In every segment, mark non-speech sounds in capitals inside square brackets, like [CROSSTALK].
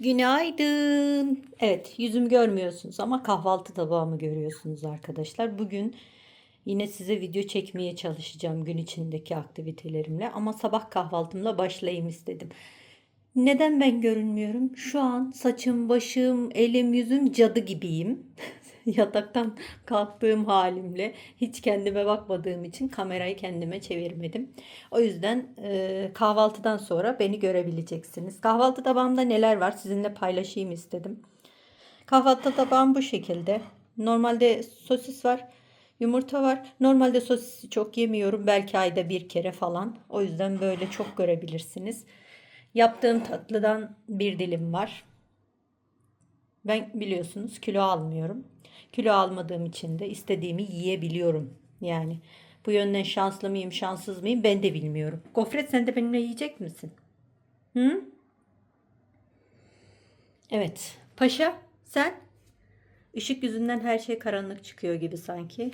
Günaydın. Evet, yüzüm görmüyorsunuz ama kahvaltı tabağımı görüyorsunuz arkadaşlar. Bugün yine size video çekmeye çalışacağım gün içindeki aktivitelerimle ama sabah kahvaltımla başlayayım istedim. Neden ben görünmüyorum? Şu an saçım, başım, elim, yüzüm cadı gibiyim. [LAUGHS] [LAUGHS] Yataktan kalktığım halimle hiç kendime bakmadığım için kamerayı kendime çevirmedim. O yüzden e, kahvaltıdan sonra beni görebileceksiniz. Kahvaltı tabağımda neler var sizinle paylaşayım istedim. Kahvaltı tabağım bu şekilde. Normalde sosis var, yumurta var. Normalde sosisi çok yemiyorum. Belki ayda bir kere falan. O yüzden böyle çok görebilirsiniz. Yaptığım tatlıdan bir dilim var. Ben biliyorsunuz kilo almıyorum. Kilo almadığım için de istediğimi yiyebiliyorum. Yani bu yönden şanslı mıyım, şanssız mıyım ben de bilmiyorum. Gofret sen de benimle yiyecek misin? Hı? Evet. Paşa sen? Işık yüzünden her şey karanlık çıkıyor gibi sanki.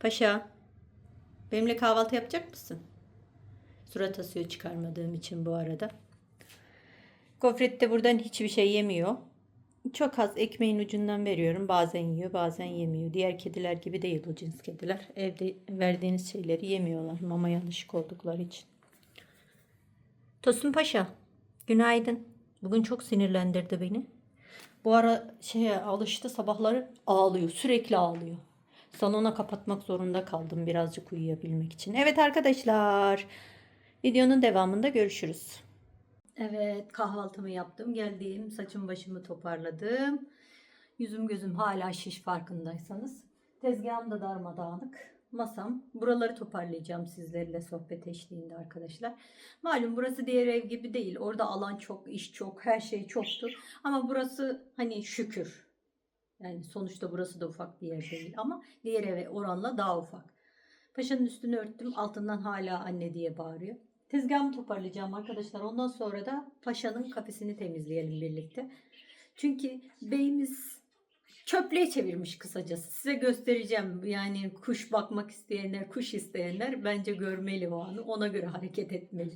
Paşa, benimle kahvaltı yapacak mısın? Surat asıyor çıkarmadığım için bu arada. Gofret de buradan hiçbir şey yemiyor. Çok az ekmeğin ucundan veriyorum. Bazen yiyor, bazen yemiyor. Diğer kediler gibi değil bu cins kediler. Evde verdiğiniz şeyleri yemiyorlar. Mamaya alışık oldukları için. Tosun Paşa, günaydın. Bugün çok sinirlendirdi beni. Bu ara şeye alıştı sabahları ağlıyor. Sürekli ağlıyor. Salona kapatmak zorunda kaldım birazcık uyuyabilmek için. Evet arkadaşlar. Videonun devamında görüşürüz. Evet kahvaltımı yaptım. Geldim saçım başımı toparladım. Yüzüm gözüm hala şiş farkındaysanız. Tezgahım da darmadağınık. Masam. Buraları toparlayacağım sizlerle sohbet eşliğinde arkadaşlar. Malum burası diğer ev gibi değil. Orada alan çok, iş çok, her şey çoktu. Ama burası hani şükür. Yani sonuçta burası da ufak bir yer değil ama diğer eve oranla daha ufak. Paşanın üstünü örttüm. Altından hala anne diye bağırıyor. Tezgahımı toparlayacağım arkadaşlar. Ondan sonra da paşanın kafesini temizleyelim birlikte. Çünkü beyimiz çöplüğe çevirmiş kısacası. Size göstereceğim. Yani kuş bakmak isteyenler, kuş isteyenler bence görmeli o anı. Ona göre hareket etmeli.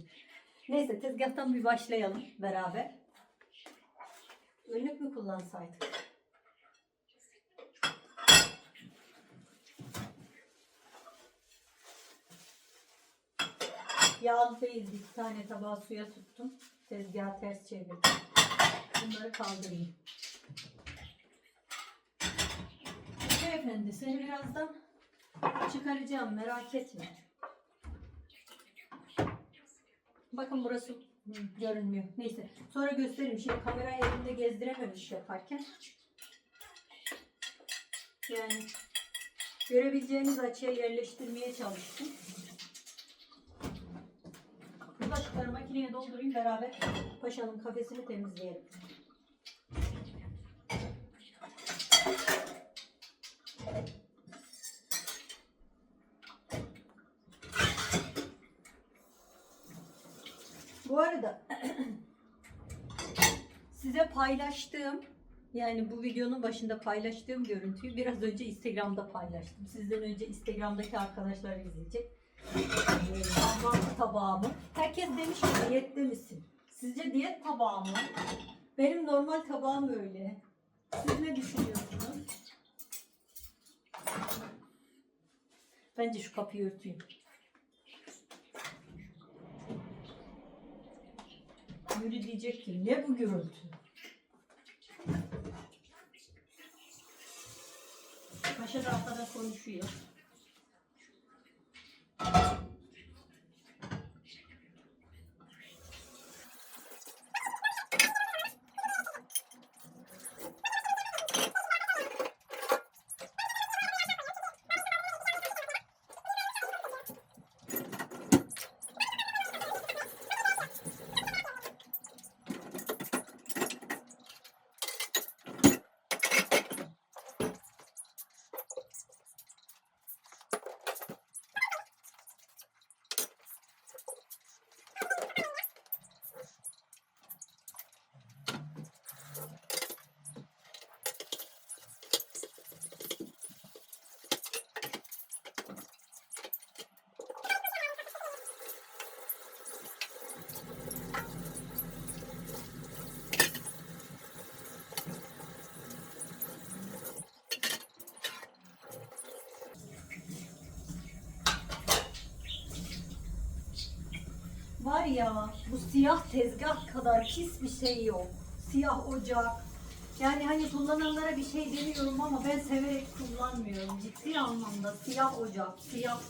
Neyse tezgahtan bir başlayalım beraber. Önlük mü kullansaydık? Yağlı değil. Bir tane tabağı suya tuttum. Tezgahı ters çevirdim. Bunları kaldırayım. Beyefendi seni birazdan çıkaracağım merak etme. Bakın burası görünmüyor. Neyse sonra göstereyim. Şimdi kamerayı elimde gezdirememiş yaparken. Yani görebileceğiniz açıya yerleştirmeye çalıştım. Bulaşıkları makineye doldurayım beraber paşanın kafesini temizleyelim. Bu arada [CLEARS THROAT] size paylaştığım yani bu videonun başında paylaştığım görüntüyü biraz önce Instagram'da paylaştım. Sizden önce Instagram'daki arkadaşlar izleyecek. Mantı tabağımı. Herkes demiş ki diyette misin? Sizce diyet tabağı mı? Benim normal tabağım öyle. Siz ne düşünüyorsunuz? Bence şu kapıyı örteyim. Yürü diyecek ki ne bu gürültü? Paşa da arkada konuşuyor. you ya bu siyah tezgah kadar pis bir şey yok. Siyah ocak. Yani hani kullananlara bir şey demiyorum ama ben severek kullanmıyorum. Ciddi anlamda siyah ocak, siyah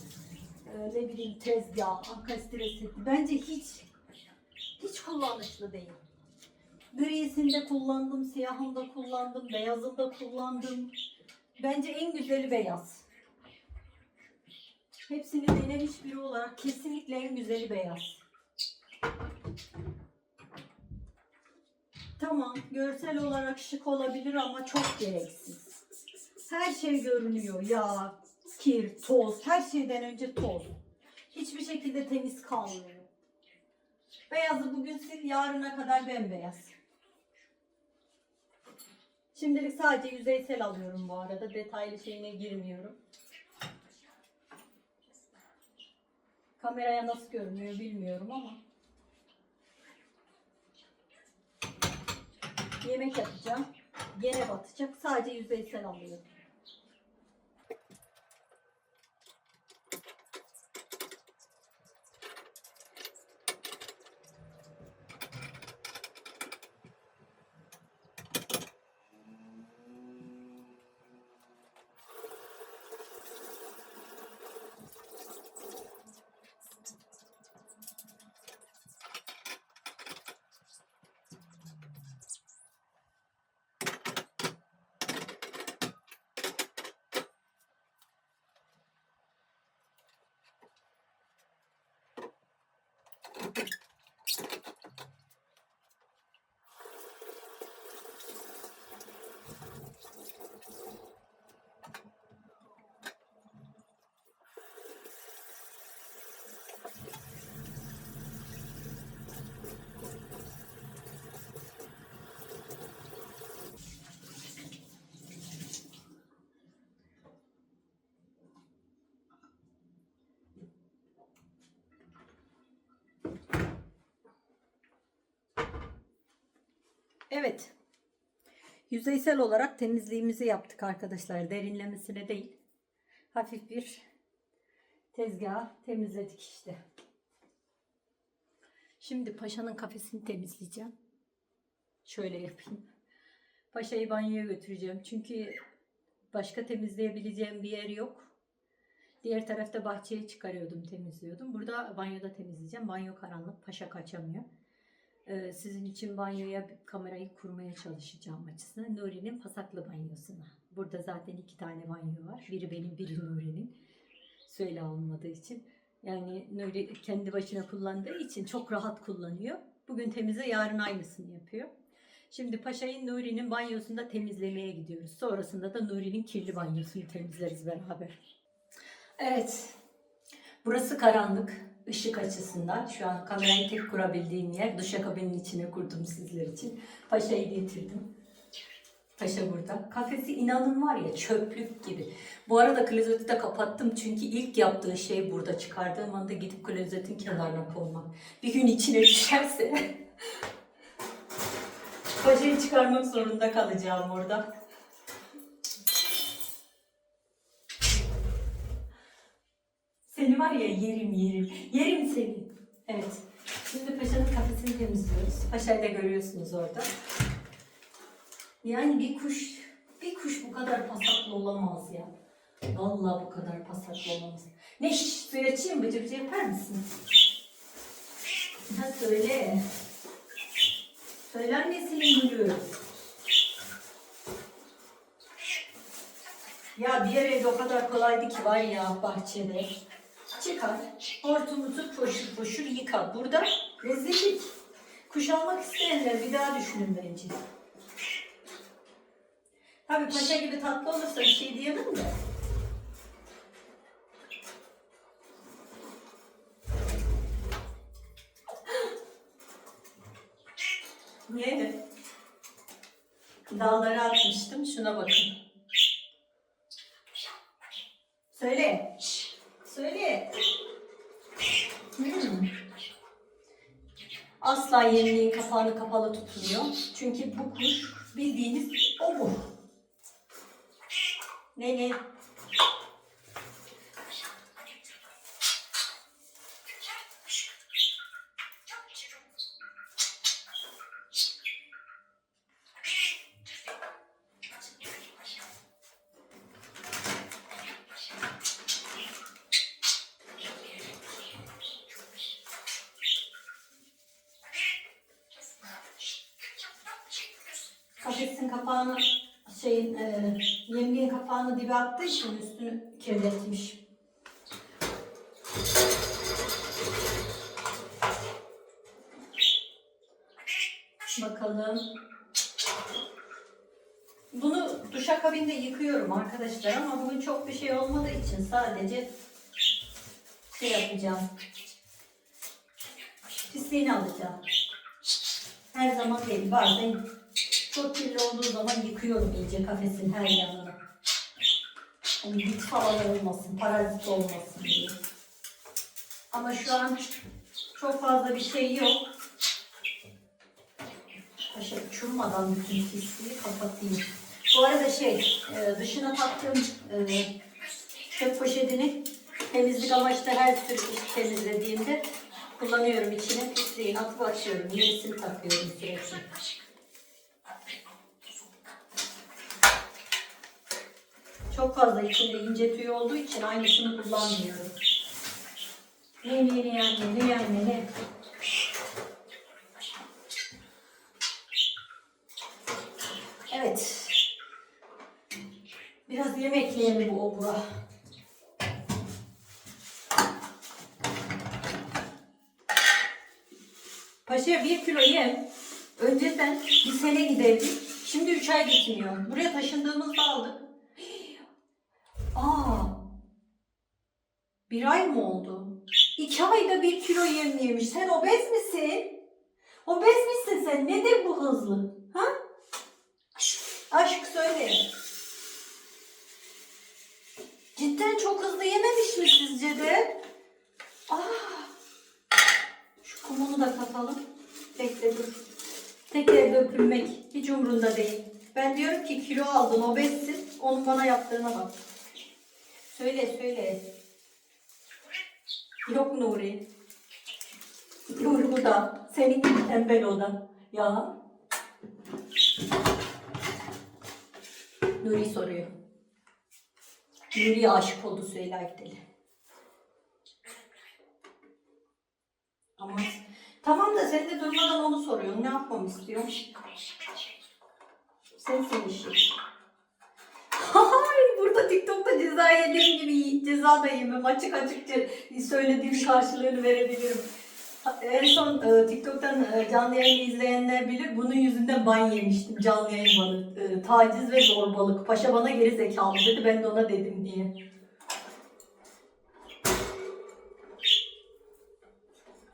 e, ne bileyim tezgah, ankastre seti. Bence hiç hiç kullanışlı değil. Grisinde kullandım, siyahında kullandım, beyazında kullandım. Bence en güzeli beyaz. Hepsini denemiş biri olarak kesinlikle en güzeli beyaz. Tamam, görsel olarak şık olabilir ama çok gereksiz. Her şey görünüyor. Yağ, kir, toz. Her şeyden önce toz. Hiçbir şekilde temiz kalmıyor. Beyazı bugün sil, yarına kadar bembeyaz. Şimdilik sadece yüzeysel alıyorum bu arada. Detaylı şeyine girmiyorum. Kameraya nasıl görünüyor bilmiyorum ama. Yemek yapacağım. Gene batacak. Sadece yüzeysel alıyorum. Evet. Yüzeysel olarak temizliğimizi yaptık arkadaşlar. Derinlemesine değil. Hafif bir tezgahı temizledik işte. Şimdi paşanın kafesini temizleyeceğim. Şöyle yapayım. Paşayı banyoya götüreceğim. Çünkü başka temizleyebileceğim bir yer yok. Diğer tarafta bahçeye çıkarıyordum, temizliyordum. Burada banyoda temizleyeceğim. Banyo karanlık, paşa kaçamıyor. Ee, sizin için banyoya kamerayı kurmaya çalışacağım açısından. Nuri'nin pasaklı banyosuna. Burada zaten iki tane banyo var. Biri benim, biri Nuri'nin. Söyle olmadığı için. Yani Nuri kendi başına kullandığı için çok rahat kullanıyor. Bugün temize, yarın aynısını yapıyor. Şimdi Paşa'yı Nuri'nin banyosunda temizlemeye gidiyoruz. Sonrasında da Nuri'nin kirli banyosunu temizleriz beraber. Evet. Burası karanlık ışık açısından. Şu an kamerayı tek kurabildiğim yer. Duşakabinin içine kurdum sizler için. Paşa'yı getirdim. Paşa burada. Kafesi inanın var ya çöplük gibi. Bu arada klozeti de kapattım çünkü ilk yaptığı şey burada çıkardığım anda gidip klozetin kenarına koymak. Bir gün içine [LAUGHS] düşerse Paşa'yı çıkarmak zorunda kalacağım orada. Seni var ya yerim yerim. Yerim seni. Evet. Şimdi paşanın kafesini temizliyoruz. Paşayı da görüyorsunuz orada. Yani bir kuş, bir kuş bu kadar pasaklı olamaz ya. Vallahi bu kadar pasaklı olamaz. Ne şiş, suyu açayım bıcı yapar mısın? Ha söyle. Söyle annesinin gülü. Ya diğer evde o kadar kolaydı ki var ya bahçede. Çıkar, hortumu tut, foşur foşur yıka. Burada rezillik. Kuş almak isteyenler bir daha düşünün bence. Tabii paşa gibi tatlı olursa bir şey diyemem de. Ne? Dağlara atmıştım. Şuna bakın. Söyle. Söyle. Hmm. Asla yemliğin kapağını kapalı tutmuyor. Çünkü bu kuş bildiğiniz o bu. Ne ne? kafesin kapağını şeyin e, yemliğin için üstünü kirletmiş. Bakalım. Bunu duşakabinde yıkıyorum arkadaşlar ama bugün çok bir şey olmadığı için sadece şey yapacağım. Pisliğini alacağım. Her zaman değil. Bazen çok kirli olduğu zaman yıkıyorum iyice kafesin her yanını. Hani bit falan olmasın, parazit olmasın diye. Ama şu an çok fazla bir şey yok. Paşa uçurmadan bütün pisliği kapatayım. Bu arada şey, e, dışına taktığım e, çöp poşetini temizlik amaçlı her iş temizlediğimde kullanıyorum içine pisliğini atıp açıyorum. Yenisini takıyorum sürekli. Çok fazla içinde ince tüy olduğu için aynısını kullanmıyorum. Yeni yeni yani yeni yani yeni. Evet. Biraz yem ekleyelim bu obura. Paşa bir kilo yem. Önceden bir sene giderdik. Şimdi üç ay gitmiyor. Buraya taşındığımızda aldık. Bir ay mı oldu? İki ayda bir kilo yemiş. Sen obez misin? Obez misin sen? Nedir bu hızlı? Ha? Aşk söyle. Cidden çok hızlı yememiş mi sizce de? Aa. Şu kumunu da katalım. Bekle dur. Tekrar dökülmek hiç umrunda değil. Ben diyorum ki kilo aldım obezsin. Onun bana yaptığına bak. Söyle söyle. Yok Nuri. Nuri bu da. Senin gibi tembel o da. Ya. Nuri soruyor. Nuri'ye aşık oldu Süheyla Gideli. Ama tamam da sen de durmadan onu soruyorsun. Ne yapmamı istiyorsun? Sensin işi. Hay burada TikTok'ta ceza yediğim gibi ceza da yemem. Açık açıkça söylediğim karşılığını verebilirim. En son e, TikTok'tan e, canlı yayını izleyenler bilir. Bunun yüzünden ban yemiştim canlı yayın banı. E, taciz ve zorbalık. Paşa bana geri zekalı dedi. Ben de ona dedim diye.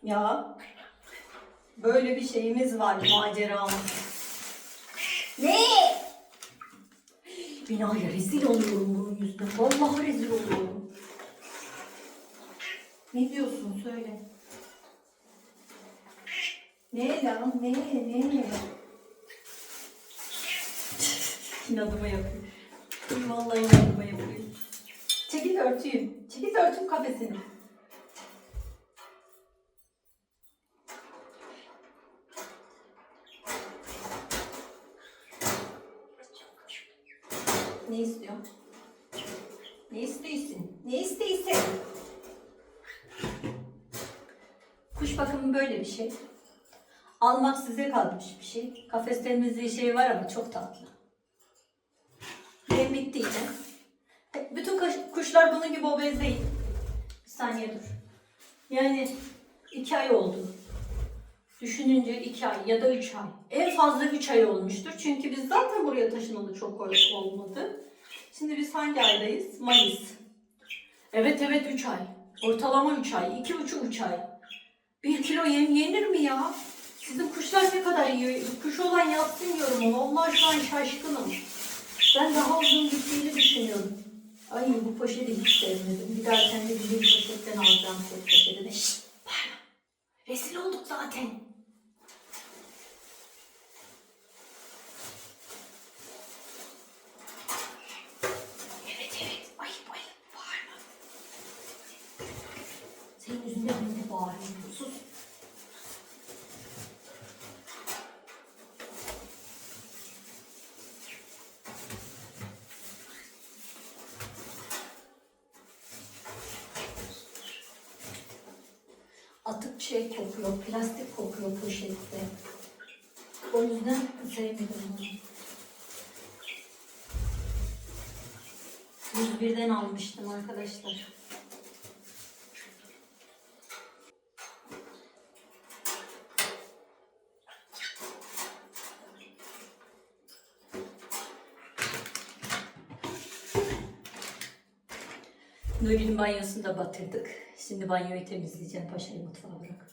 Ya böyle bir şeyimiz var maceramız. Ne? Binaya rezil oluyorum bunun yüzünden. Vallahi rezil oluyorum. Ne diyorsun söyle. Ne lan ne ne? İnadıma yapıyor. Vallahi inadıma yapıyor. Çekil örtüyüm. Çekil örtüm kafesini. Ne istiyor? Ne istiyorsun? Ne istiyorsun? Kuş bakımı böyle bir şey. Almak size kalmış bir şey. Kafes temizliği şey var ama çok tatlı. Benim bitti yine. E, Bütün kuş- kuşlar bunun gibi obez değil. Bir saniye dur. Yani iki ay oldu. Düşününce iki ay ya da üç ay. En fazla üç ay olmuştur. Çünkü biz zaten buraya taşınalı çok ol- olmadı. Şimdi biz hangi aydayız? Mayıs. Evet evet üç ay. Ortalama üç ay. iki buçuk üç ay. Bir kilo yem yenir mi ya? Sizin kuşlar ne kadar yiyor? Kuş olan yapsın yorumu. Vallahi şu an şaşkınım. Ben daha uzun gittiğini düşünüyorum. Ay bu poşeti hiç sevmedim. Bir daha kendi bildiğim poşetten alacağım set poşetini. Şşt. Rezil olduk zaten. Vallahi sus. Atık şey kokuyor, plastik kokuyor poşette. O yüzden sevmedim onu. 101'den almıştım arkadaşlar. Nuri'nin banyosunu da batırdık. Şimdi banyoyu temizleyeceğim paşayı mutfağa bırakıp.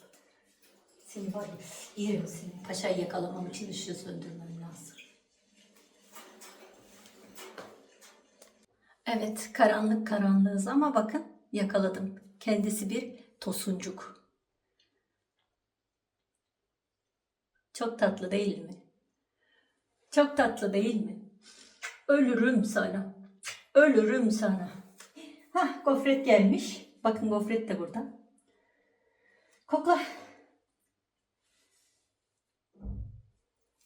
Seni var ya, yerim seni. Paşayı yakalamam için ışığı söndürmem lazım. Evet, karanlık karanlığız ama bakın yakaladım. Kendisi bir tosuncuk. Çok tatlı değil mi? Çok tatlı değil mi? Ölürüm sana. Ölürüm sana. Hah, gofret gelmiş. Bakın gofret de burada. Kokla.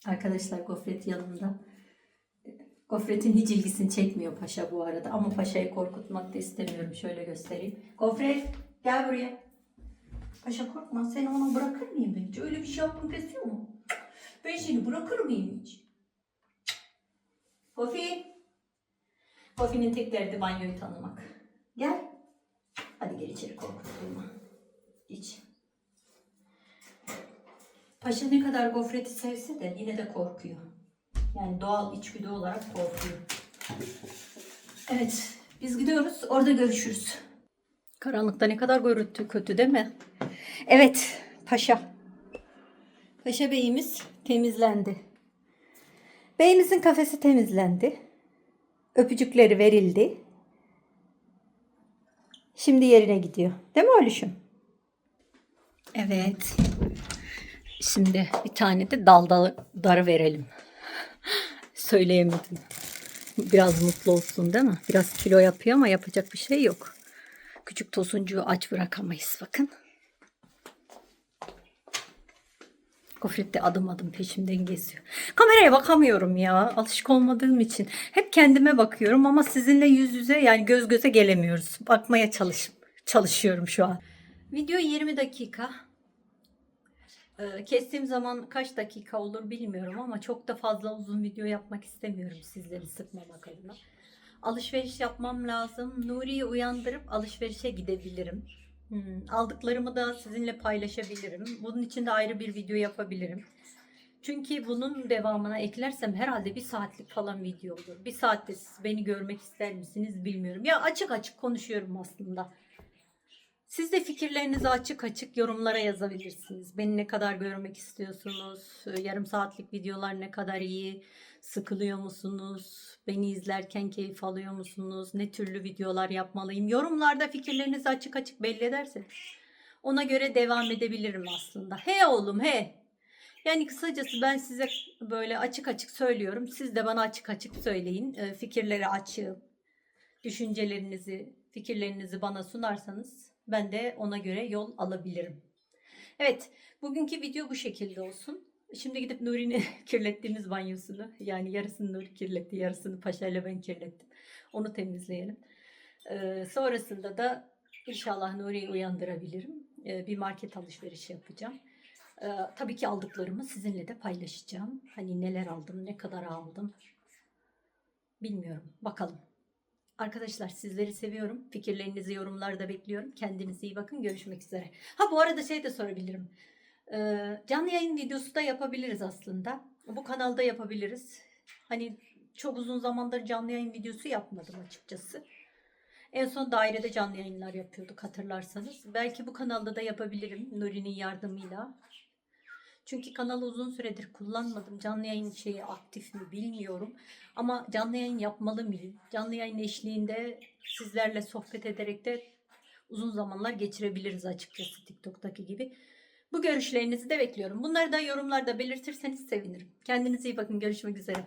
Arkadaşlar gofret yanımda. Gofretin hiç ilgisini çekmiyor paşa bu arada. Ama paşayı korkutmak da istemiyorum. Şöyle göstereyim. Gofret gel buraya. Paşa korkma seni ona bırakır mıyım ben hiç? Öyle bir şey yapmak istiyor mu? Ben seni bırakır mıyım hiç? Kofi. Kofi'nin tek derdi banyoyu tanımak. Gel. Hadi gel içeri korkutma. Geç. Paşa ne kadar gofreti sevse de yine de korkuyor. Yani doğal içgüdü olarak korkuyor. Evet, biz gidiyoruz. Orada görüşürüz. Karanlıkta ne kadar görüntü kötü değil mi? Evet, paşa. Paşa beyimiz temizlendi. Beyimizin kafesi temizlendi. Öpücükleri verildi. Şimdi yerine gidiyor. Değil mi Oluşum? Evet. Şimdi bir tane de dal darı verelim. Söyleyemedim. Biraz mutlu olsun değil mi? Biraz kilo yapıyor ama yapacak bir şey yok. Küçük tosuncuğu aç bırakamayız bakın. Gofret de adım adım peşimden geziyor. Kameraya bakamıyorum ya. Alışık olmadığım için. Hep kendime bakıyorum ama sizinle yüz yüze yani göz göze gelemiyoruz. Bakmaya çalış çalışıyorum şu an. Video 20 dakika. Ee, Kestiğim zaman kaç dakika olur bilmiyorum ama çok da fazla uzun video yapmak istemiyorum sizleri sıkmamak adına. Alışveriş yapmam lazım. Nuri'yi uyandırıp alışverişe gidebilirim. Hmm, aldıklarımı da sizinle paylaşabilirim. Bunun için de ayrı bir video yapabilirim. Çünkü bunun devamına eklersem herhalde bir saatlik falan video olur. Bir saatte siz beni görmek ister misiniz bilmiyorum. Ya açık açık konuşuyorum aslında. Siz de fikirlerinizi açık açık yorumlara yazabilirsiniz. Beni ne kadar görmek istiyorsunuz? Yarım saatlik videolar ne kadar iyi? Sıkılıyor musunuz? Beni izlerken keyif alıyor musunuz? Ne türlü videolar yapmalıyım? Yorumlarda fikirlerinizi açık açık belli ederseniz ona göre devam edebilirim aslında. He oğlum he. Yani kısacası ben size böyle açık açık söylüyorum. Siz de bana açık açık söyleyin. Ee, Fikirleri açığım. Düşüncelerinizi, fikirlerinizi bana sunarsanız ben de ona göre yol alabilirim. Evet, bugünkü video bu şekilde olsun. Şimdi gidip Nuri'nin [LAUGHS] kirlettiğimiz banyosunu, yani yarısını Nuri kirletti, yarısını Paşa ile ben kirlettim. Onu temizleyelim. Ee, sonrasında da inşallah Nuri'yi uyandırabilirim. Ee, bir market alışverişi yapacağım. Ee, tabii ki aldıklarımı sizinle de paylaşacağım. Hani neler aldım, ne kadar aldım. Bilmiyorum. Bakalım. Arkadaşlar sizleri seviyorum. Fikirlerinizi yorumlarda bekliyorum. Kendinize iyi bakın. Görüşmek üzere. Ha bu arada şey de sorabilirim. Canlı yayın videosu da yapabiliriz aslında. Bu kanalda yapabiliriz. Hani çok uzun zamandır canlı yayın videosu yapmadım açıkçası. En son dairede canlı yayınlar yapıyorduk hatırlarsanız. Belki bu kanalda da yapabilirim Nuri'nin yardımıyla. Çünkü kanalı uzun süredir kullanmadım. Canlı yayın şeyi aktif mi bilmiyorum. Ama canlı yayın yapmalı mıyım? Canlı yayın eşliğinde sizlerle sohbet ederek de uzun zamanlar geçirebiliriz açıkçası TikTok'taki gibi. Bu görüşlerinizi de bekliyorum. Bunları da yorumlarda belirtirseniz sevinirim. Kendinize iyi bakın. Görüşmek üzere.